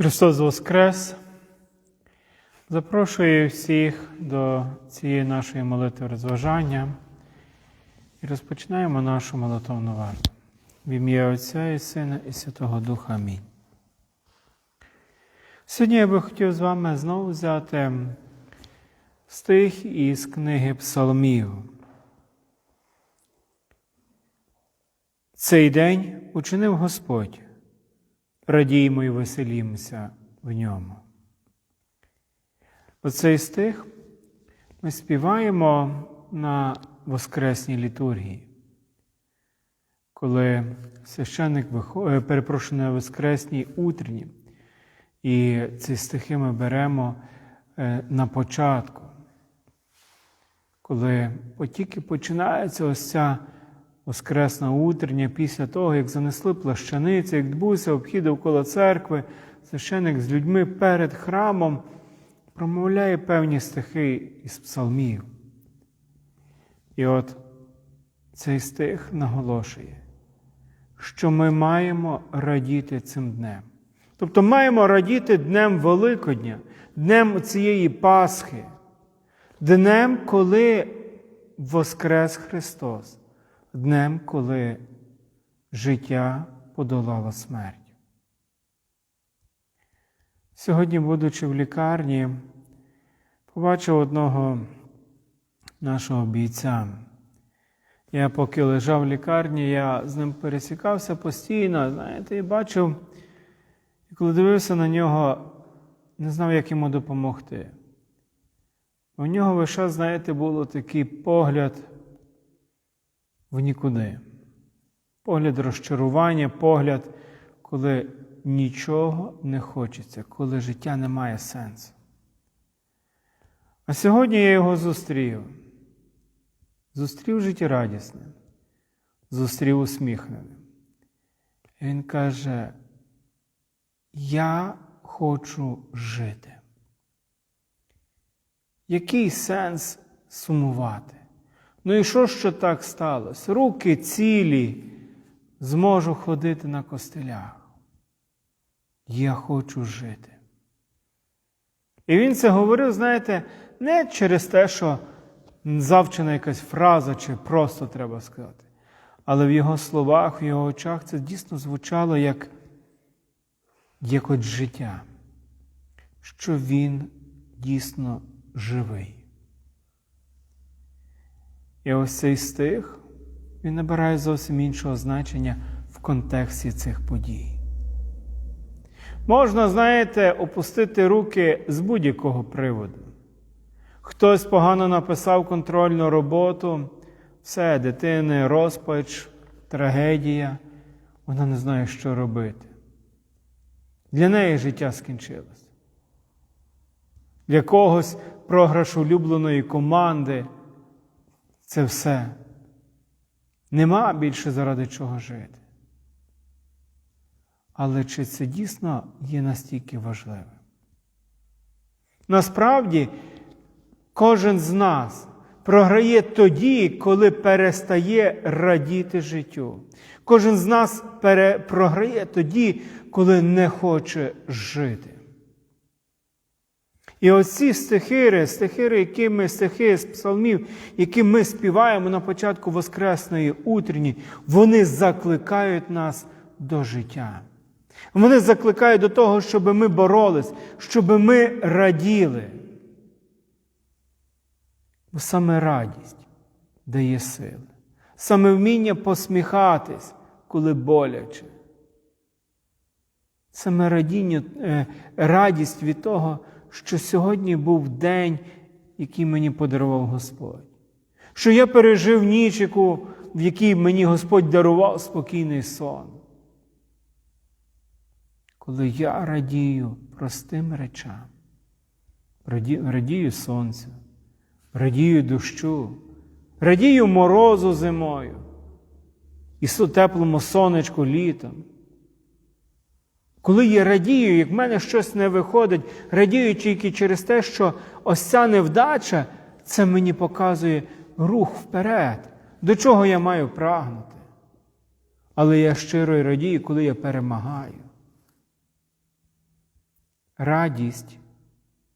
Христос Воскрес! Запрошую всіх до цієї нашої молитви розважання і розпочинаємо нашу молитовну варту. В ім'я Отця і Сина і Святого Духа Амінь. Сьогодні я би хотів з вами знову взяти стих із книги Псалмів. Цей день учинив Господь радіймо і веселімося в ньому. Оцей стих ми співаємо на Воскресній літургії, коли священник виходить, перепрошую, на Воскресній утренні, і ці стихи ми беремо е, на початку, коли тільки починається ось ця Воскресна утрення, після того, як занесли плащаниці, як відбувся обхід навколо церкви, священик з людьми перед храмом промовляє певні стихи із псалмів. І от цей стих наголошує, що ми маємо радіти цим днем. Тобто маємо радіти Днем Великодня, Днем цієї Пасхи, днем, коли Воскрес Христос днем, коли життя подолало смерть. Сьогодні, будучи в лікарні, побачив одного нашого бійця. Я поки лежав в лікарні, я з ним пересікався постійно, знаєте, і бачив, і коли дивився на нього, не знав, як йому допомогти. У нього весь знаєте, було такий погляд в нікуди. Погляд розчарування, погляд, коли нічого не хочеться, коли життя не має сенсу. А сьогодні я його зустрів. Зустрів життєрадісне, зустрів усміхненим. Він каже: Я хочу жити. Який сенс сумувати? Ну і що що так сталося? Руки цілі, зможу ходити на костелях. Я хочу жити. І він це говорив, знаєте, не через те, що завчена якась фраза, чи просто треба сказати. Але в його словах, в його очах це дійсно звучало як якось життя, що він дійсно живий. І ось цей стих він набирає зовсім іншого значення в контексті цих подій. Можна, знаєте, опустити руки з будь-якого приводу. Хтось погано написав контрольну роботу, все, дитини, розпач, трагедія, вона не знає, що робити. Для неї життя скінчилось. Для когось програш улюбленої команди це все. Нема більше заради чого жити. Але чи це дійсно є настільки важливим? Насправді, кожен з нас програє тоді, коли перестає радіти життю. Кожен з нас пере... програє тоді, коли не хоче жити. І оці стихири, стихири, які ми, стихи з псалмів, які ми співаємо на початку Воскресної утренні, вони закликають нас до життя. Вони закликають до того, щоб ми боролись, щоб ми раділи. Бо саме радість дає сили, саме вміння посміхатись, коли боляче. Саме радіння, е, радість від того, що сьогодні був день, який мені подарував Господь. Що я пережив ніч, яку, в якій мені Господь дарував спокійний сон. Коли я радію простим речам, радію сонцю, радію дощу, радію морозу зимою і теплому сонечку літом. Коли я радію, як в мене щось не виходить, радію тільки через те, що ось ця невдача, це мені показує рух вперед, до чого я маю прагнути. Але я щиро й радію, коли я перемагаю. радість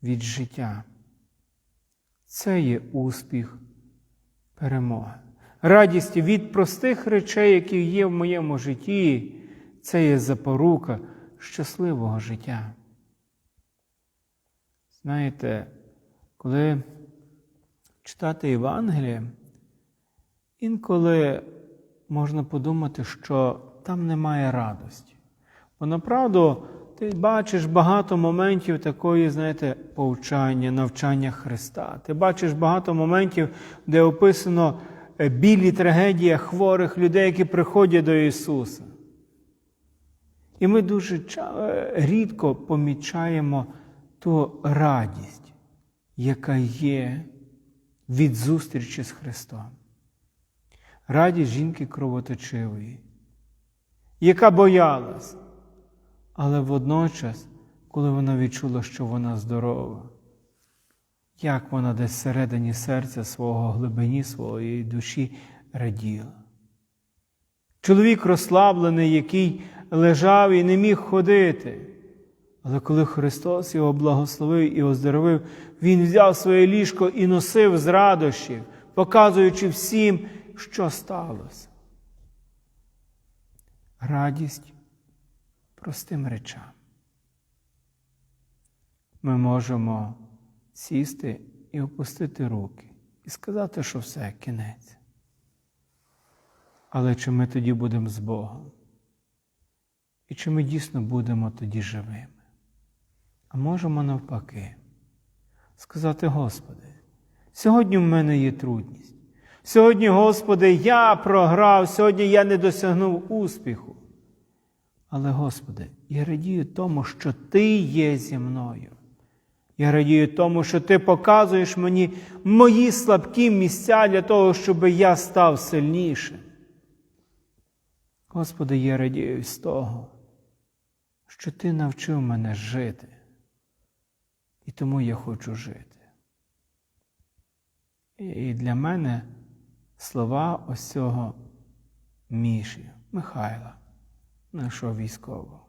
від життя. Це є успіх перемоги. Радість від простих речей, які є в моєму житті, це є запорука щасливого життя. Знаєте, коли читати Євангеліє, інколи можна подумати, що там немає радості. Бо направду ти бачиш багато моментів такої, знаєте, повчання, навчання Христа. Ти бачиш багато моментів, де описано е, білі трагедії хворих людей, які приходять до Ісуса. І ми дуже е, рідко помічаємо ту радість, яка є від зустрічі з Христом. Радість жінки кровоточивої, яка боялась, але водночас, коли вона відчула, що вона здорова, як вона десь всередині серця свого глибині своєї душі раділа. Чоловік розслаблений, який лежав і не міг ходити. Але коли Христос його благословив і оздоровив, Він взяв своє ліжко і носив з радощів, показуючи всім, що сталося. Радість простим речам. Ми можемо сісти і опустити руки і сказати, що все, кінець. Але чи ми тоді будемо з Богом? І чи ми дійсно будемо тоді живими? А можемо навпаки сказати, Господи, сьогодні в мене є трудність. Сьогодні, Господи, я програв, сьогодні я не досягнув успіху. Але, Господи, я радію тому, що Ти є зі мною. Я радію тому, що Ти показуєш мені мої слабкі місця для того, щоб я став сильнішим. Господи, я радію з того, що Ти навчив мене жити. І тому я хочу жити. І для мене слова ось цього Міші, Михайла, нашого військового,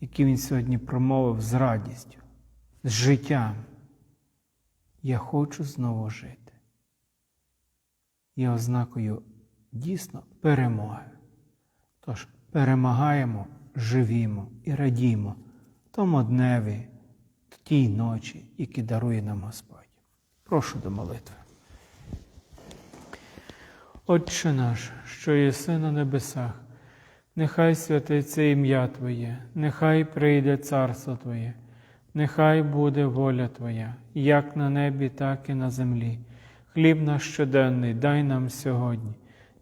які він сьогодні промовив з радістю, з життям. Я хочу знову жити. Є ознакою дійсно перемоги. Тож перемагаємо, живімо і радімо тому дневі, тій ночі, які дарує нам Господь. Прошу до молитви. Отче наш, що єси на небесах, нехай святиться ім'я Твоє, нехай прийде царство Твоє, нехай буде воля Твоя, як на небі, так і на землі. Хліб наш щоденний дай нам сьогодні,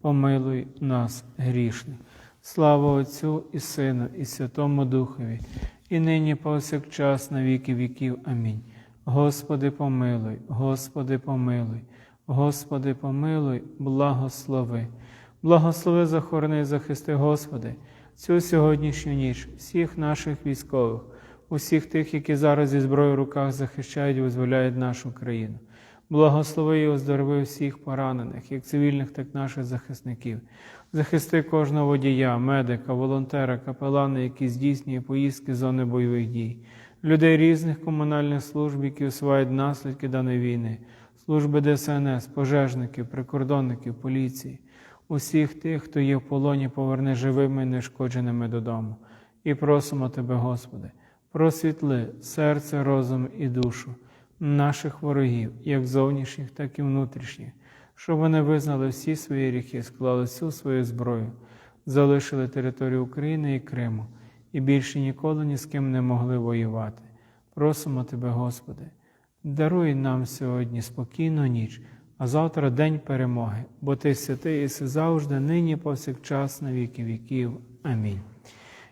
помилуй нас грішних. Слава Отцю і Сину, і Святому Духові, і нині повсякчас на віки віків. Амінь. Господи, помилуй, Господи, помилуй, Господи, помилуй, благослови. Благослови, захорони, захисти, Господи, цю сьогоднішню ніч, всіх наших військових, усіх тих, які зараз зі зброєю в руках захищають і визволяють нашу країну. Благослови і оздорови всіх поранених, як цивільних, так і наших захисників. Захисти кожного водія, медика, волонтера, капелана, які здійснює поїздки з зони бойових дій, людей різних комунальних служб, які усувають наслідки даної війни, служби ДСНС, пожежників, прикордонників, поліції, усіх тих, хто є в полоні, поверни живими і нешкодженими додому. І просимо Тебе, Господи, просвітли серце, розум і душу наших ворогів, як зовнішніх, так і внутрішніх, щоб вони визнали всі свої гріхи, склали всю свою зброю, залишили територію України і Криму і більше ніколи ні з ким не могли воювати. Просимо Тебе, Господи, даруй нам сьогодні спокійну ніч, а завтра день перемоги, бо Ти святий і завжди, нині, повсякчас, на віки віків. Амінь.